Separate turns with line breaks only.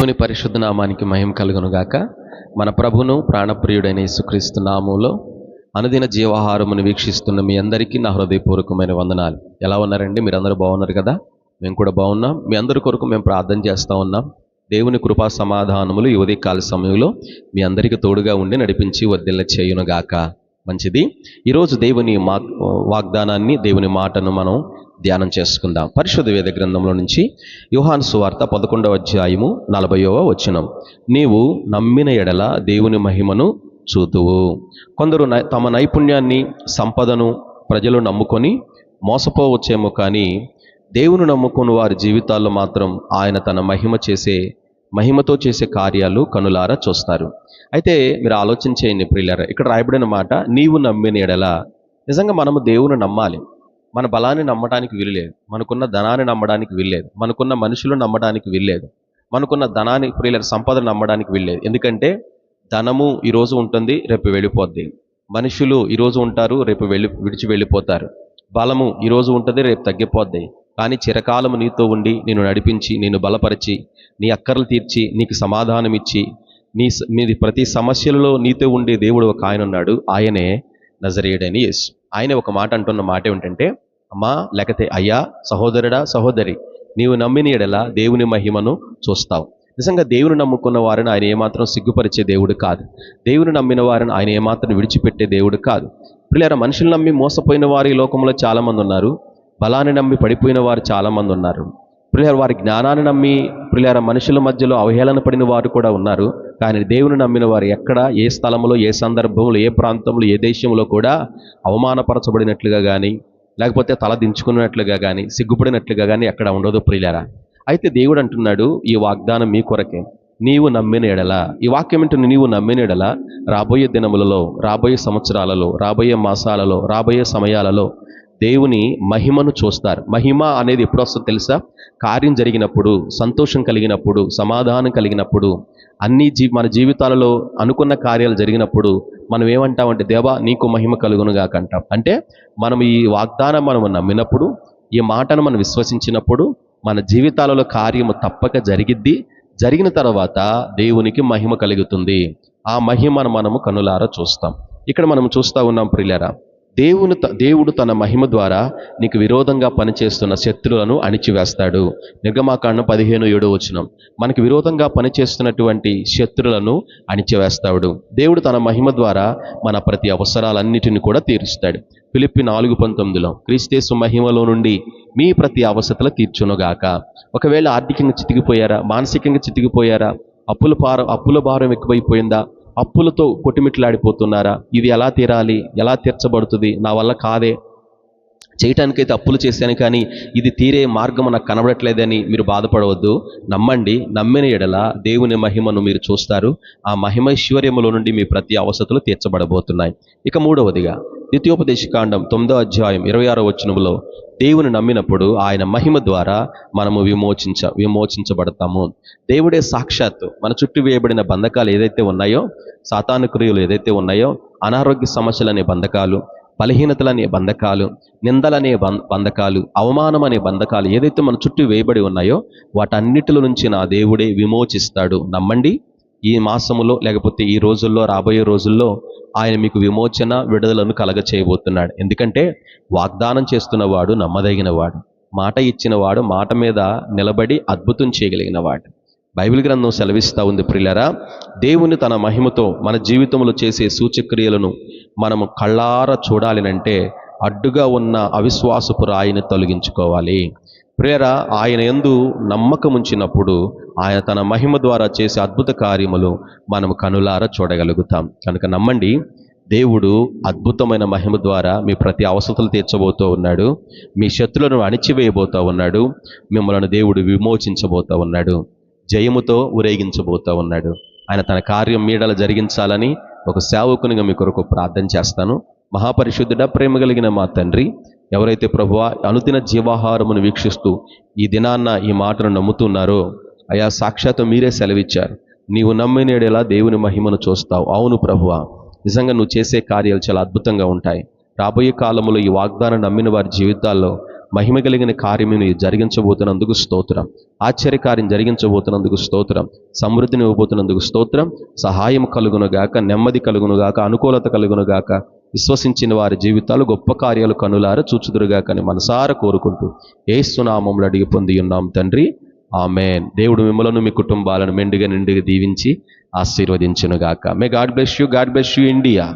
పరిశుద్ధ నామానికి మహిమ కలుగును గాక మన ప్రభును ప్రాణప్రియుడైన యేసుక్రీస్తు నామంలో అనుదిన జీవాహారమును వీక్షిస్తున్న మీ అందరికీ నా హృదయపూర్వకమైన వందనాలు. ఎలా ఉన్నారండి? మీరందరూ బాగున్నారు కదా? మేము కూడా బాగున్నాం. మీ అందరి కొరకు మేము ప్రార్థన చేస్తూ ఉన్నాం. దేవుని కృపా సమాధానములు ఈ ఉదయకాల సమయంలో మీ అందరికీ తోడుగా ఉండి నడిపించి వద్దిల్ల చేయునుగాక. మంచిది. ఈరోజు దేవుని మా వాగ్దానాన్ని దేవుని మాటను మనం ధ్యానం చేసుకుందాం. పరిశుద్ధ వేద గ్రంథంలో నుంచి యుహాన్ సువార్త పదకొండవ అధ్యాయము నలభైవ వచనం. నీవు నమ్మిన ఎడల దేవుని మహిమను చూతువు. కొందరు నై- తమ నైపుణ్యాన్ని సంపదను ప్రజలు నమ్ముకొని మోసపోవచ్చేమో కానీ దేవుని నమ్ముకుని వారి జీవితాల్లో మాత్రం ఆయన తన మహిమ చేసే మహిమతో చేసే కార్యాలు కనులారా చూస్తారు. అయితే మీరు ఆలోచన చేయండి ప్రియులారా ఇక్కడ రాయబడిన మాట నీవు నమ్మిన ఎడల. నిజంగా మనము దేవుని నమ్మాలి. మన బలాన్ని నమ్మడానికి వీల్లేదు మనకున్న ధనాన్ని నమ్మడానికి వీల్లేదు మనకున్న మనుషులు నమ్మడానికి వీల్లేదు మనకున్న ధనాన్ని ప్రియుల సంపద నమ్మడానికి వీల్లేదు ఎందుకంటే ధనము ఈరోజు ఉంటుంది రేపు వెళ్ళిపోద్ది. మనుషులు ఈరోజు ఉంటారు రేపు వెళ్ళి విడిచి వెళ్ళిపోతారు. బలము ఈరోజు ఉంటుంది రేపు తగ్గిపోద్ది. కానీ చిరకాలము నీతో ఉండి నేను నడిపించి నేను బలపరిచి నీ అక్కర్లు తీర్చి నీకు సమాధానం ఇచ్చి నీ స- మీది ప్రతి సమస్యలలో నీతో ఉండే దేవుడు ఒక ఆయన ఉన్నాడు. ఆయనే నజరేయుడని యేసు. ఆయన ఒక మాట అంటున్న మాట ఏమిటంటే అమ్మా లేకపోతే అయ్యా సహోదరుడా సహోదరి నీవు నమ్మిన ఎడల దేవుని మహిమను చూస్తావు. నిజంగా దేవుని నమ్ముకున్న వారిని ఆయన ఏమాత్రం సిగ్గుపరిచే దేవుడు కాదు. దేవుని నమ్మిన వారిని ఆయన ఏమాత్రం విడిచిపెట్టే దేవుడు కాదు. పిల్లల మనుషులు నమ్మి మోసపోయిన వారు ఈ లోకంలో చాలామంది ఉన్నారు. బలాన్ని నమ్మి పడిపోయిన వారు చాలామంది ఉన్నారు. ప్రియులార వారి జ్ఞానాన్ని నమ్మి ప్రియులార మనుషుల మధ్యలో అవహేళన పడిన వారు కూడా ఉన్నారు. కానీ దేవుని నమ్మిన వారు ఎక్కడ ఏ స్థలంలో ఏ సందర్భంలో ఏ ప్రాంతంలో ఏ దేశంలో కూడా అవమానపరచబడినట్లుగా కానీ లేకపోతే తల దించుకున్నట్లుగా కానీ సిగ్గుపడినట్లుగా కానీ ఎక్కడ ఉండదు ప్రియులారా అయితే దేవుడు అంటున్నాడు ఈ వాగ్దానం మీ కొరకే. నీవు నమ్మిన ఎడల ఈ వాక్యం ఏంటంటే నీవు నమ్మిన ఎడల రాబోయే దినములలో రాబోయే సంవత్సరాలలో రాబోయే మాసాలలో రాబోయే సమయాలలో దేవుని మహిమను చూస్తారు. మహిమ అనేది ఎప్పుడు వస్తుందో తెలుసా? కార్యం జరిగినప్పుడు సంతోషం కలిగినప్పుడు సమాధానం కలిగినప్పుడు అన్ని జీ మన జీవితాలలో అనుకున్న కార్యాలు జరిగినప్పుడు మనం ఏమంటామంటే దేవా నీకు మహిమ కలుగునుగాక అంటాం. అంటే మనం ఈ వాగ్దానం మనం నమ్మినప్పుడు ఈ మాటను మనం విశ్వసించినప్పుడు మన జీవితాలలో కార్యము తప్పక జరిగిద్ది. జరిగిన తర్వాత దేవునికి మహిమ కలుగుతుంది. ఆ మహిమను మనము కనులారా చూస్తాం. ఇక్కడ మనం చూస్తూ ఉన్నాం ప్రిలరా దేవుని త- దేవుడు తన మహిమ ద్వారా నీకు విరోధంగా పనిచేస్తున్న శత్రువులను అణిచివేస్తాడు. నిర్గమాకాండం పదిహేను ఏడు వచనం. మనకి విరోధంగా పనిచేస్తున్నటువంటి శత్రువులను అణిచివేస్తాడు. దేవుడు తన మహిమ ద్వారా మన ప్రతి అవసరాలన్నిటిని కూడా తీరుస్తాడు. ఫిలిప్పి నాలుగు పంతొమ్మిదిలో క్రీస్తేసు మహిమలో నుండి మీ ప్రతి అవసరతలు తీర్చునుగాక. ఒకవేళ ఆర్థికంగా చితికిపోయారా? మానసికంగా చితికిపోయారా? అప్పుల భారం అప్పుల భారం ఎక్కువైపోయిందా? అప్పులతో కొట్టుమిట్లాడిపోతున్నారా? ఇది ఎలా తీరాలి? ఎలా తీర్చబడుతుంది? నా వల్ల కాదే. చేయటానికైతే అప్పులు చేశాను కానీ ఇది తీరే మార్గం నాకు కనబడట్లేదని మీరు బాధపడవద్దు. నమ్మండి నమ్మిన ఎడల దేవుని మహిమను మీరు చూస్తారు. ఆ మహిమైశ్వర్యములో నుండి మీ ప్రతి అవసతులు తీర్చబడబోతున్నాయి. ఇక మూడవదిగా ద్వితీయోపదేశకాండం తొమ్మిదో అధ్యాయం ఇరవై ఆరో వచనంలో దేవుని నమ్మినప్పుడు ఆయన మహిమ ద్వారా మనము విమోచించ విమోచించబడతాము. దేవుడే సాక్షాత్తు మన చుట్టూ వేయబడిన బంధకాలు ఏదైతే ఉన్నాయో సాతాను క్రియలు ఏదైతే ఉన్నాయో అనారోగ్య సమస్యలు అనే బంధకాలు బలహీనతలనే బంధకాలు నిందలనే బం- బంధకాలు అవమానం అనే బంధకాలు ఏదైతే మన చుట్టూ వేయబడి ఉన్నాయో వాటన్నిటిలో నుంచి నా దేవుడే విమోచిస్తాడు. నమ్మండి ఈ మాసములో లేకపోతే ఈ రోజుల్లో రాబోయే రోజుల్లో ఆయన మీకు విమోచన విడుదలను కలగ చేయబోతున్నాడు ఎందుకంటే వాగ్దానం చేస్తున్నవాడు నమ్మదగిన వాడు. మాట ఇచ్చినవాడు మాట మీద నిలబడి అద్భుతం చేయగలిగిన వాడు. బైబిల్ గ్రంథం సెలవిస్తూ ఉంది ప్రిల్లరా దేవుని తన మహిమతో మన జీవితంలో చేసే సూచక్రియలను మనము కళ్ళారా చూడాలినంటే అడ్డుగా ఉన్న అవిశ్వాసపు రాయిని తొలగించుకోవాలి. ప్రేర ఆయన ఎందు నమ్మకం ఉంచినప్పుడు ఆయన తన మహిమ ద్వారా చేసే అద్భుత కార్యములు మనము కనులారా చూడగలుగుతాం. కనుక నమ్మండి దేవుడు అద్భుతమైన మహిమ ద్వారా మీ ప్రతి అవసరతలు తీర్చబోతూ ఉన్నాడు. మీ శత్రులను అణిచివేయబోతూ ఉన్నాడు. మిమ్మల్ని దేవుడు విమోచించబోతూ ఉన్నాడు. జయముతో ఊరేగించబోతూ ఉన్నాడు. ఆయన తన కార్యం మీడల జరిగించాలని ఒక సేవకునిగా మీ కొరకు ప్రార్థన చేస్తాను. మహాపరిశుద్ధుడ ప్రేమ కలిగిన మా తండ్రి ఎవరైతే ప్రభువా అనుదిన జీవాహారమును వీక్షిస్తూ ఈ దినాన్న ఈ మాటను నమ్ముతున్నారో అయా సాక్షాత్ మీరే సెలవిచ్చారు. నీవు నమ్మినేడేలా దేవుని మహిమను చూస్తావు. అవును ప్రభువ నిజంగా నువ్వు చేసే కార్యాలు చాలా అద్భుతంగా ఉంటాయి. రాబోయే కాలంలో ఈ వాగ్దానం నమ్మిన వారి జీవితాల్లో మహిమ కలిగిన కార్యమును జరిగించబోతున్నందుకు స్తోత్రం. ఆశ్చర్యకార్యం జరిగించబోతున్నందుకు స్తోత్రం. సమృద్ధిని ఇవ్వబోతున్నందుకు స్తోత్రం. సహాయం కలుగునుగాక నెమ్మది కలుగునుగాక అనుకూలత కలుగునుగాక విశ్వసించిన వారి జీవితాలు గొప్ప కార్యాలు కనులారా చూచుదురుగా కానీ మనసార కోరుకుంటూ ఏసునామంలో అడిగి పొంది ఉన్నాం తండ్రి. ఆమెన్. దేవుడు మిమ్మలను మీ కుటుంబాలను మెండుగా నిండుగా దీవించి ఆశీర్వదించునుగాక. May God bless you God bless you India